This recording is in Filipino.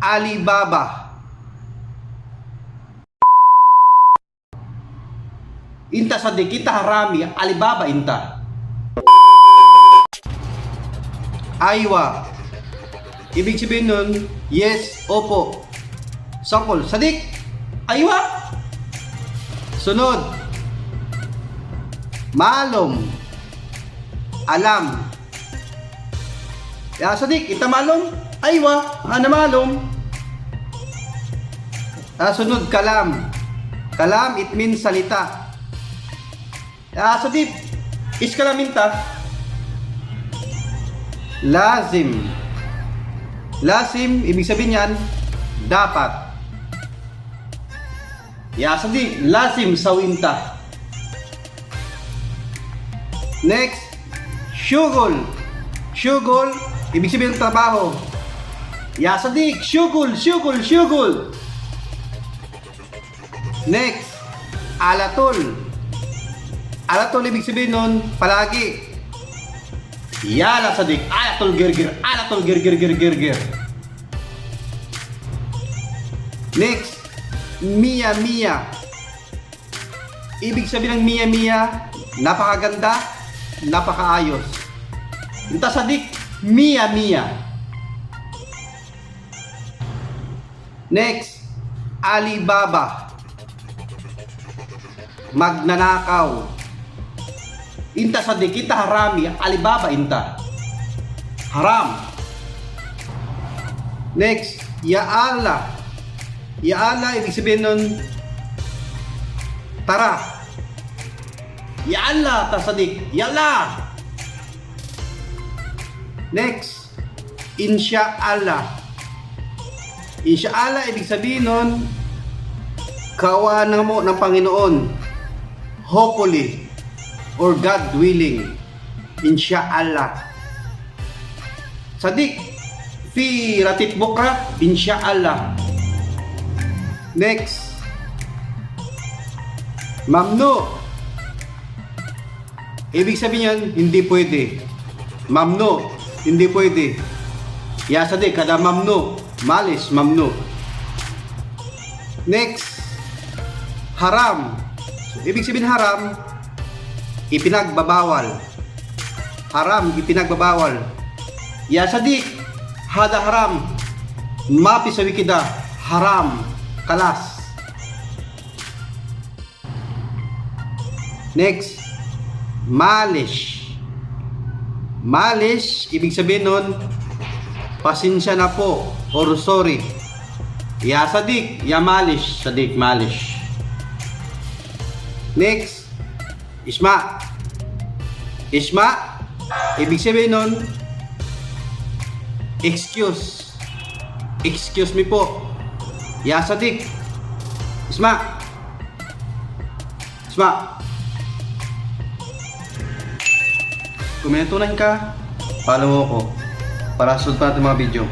Alibaba. Inta sa kita harami, Alibaba inta. Aywa. Ibig sabihin nun, yes, opo. Sakol, sadik. Aywa. Sunod. Malom. Alam. Ya sadik, ita malom. Aywa, ana malom. Ah, sunod, kalam. Kalam, it means salita. Ya sadik, is kalaminta. Lazim. Lazim, ibig sabihin yan, dapat. Ya sadik, lazim sawinta. Next, syugol. Syugol, ibig sabihin ng trabaho. Ya sadik, syugol, syugol, syugol. Next, alatul. Alatul ibig sabihin nun, palagi. Yala sadik, alatul girgir, alatul girgir girgir gir. Next, Mia Mia. Ibig sabihin ng Mia Mia, napakaganda, napakaayos. Inta sadik, Mia Mia. Next, Alibaba. Magnanakaw. Inta sa kita harami, Alibaba inta. Haram. Next, Yaala. Yaala, ibig sabihin nun, tara. Yaala, tasadik. Yala. Next, Insyaallah. Insyaallah, ibig sabihin nun, kawanan mo ng Panginoon. Hopefully, or God willing. Insyaallah. Sadik, fi ratit bukra, insyaallah. Next. Mamnu. Ibig sabihin yan, hindi pwede. Mamnu, hindi pwede. Ya sadik, kada mamnu. Malis, mamnu. Next. Haram. So, ibig sabihin haram, ipinagbabawal. Haram, ipinagbabawal. Ya sadik, hada haram. Mapi sa wikida, haram, kalas. Next, malish. Malish, ibig sabihin nun, pasensya na po, or sorry. Ya sadik, ya malish, sadik, malish. Next, isma. Isma, ibig sabihin nun, excuse. Excuse me po. Ya sadik. Isma. Isma. Kung may natunan ka, follow ako para sunod pa natin mga video.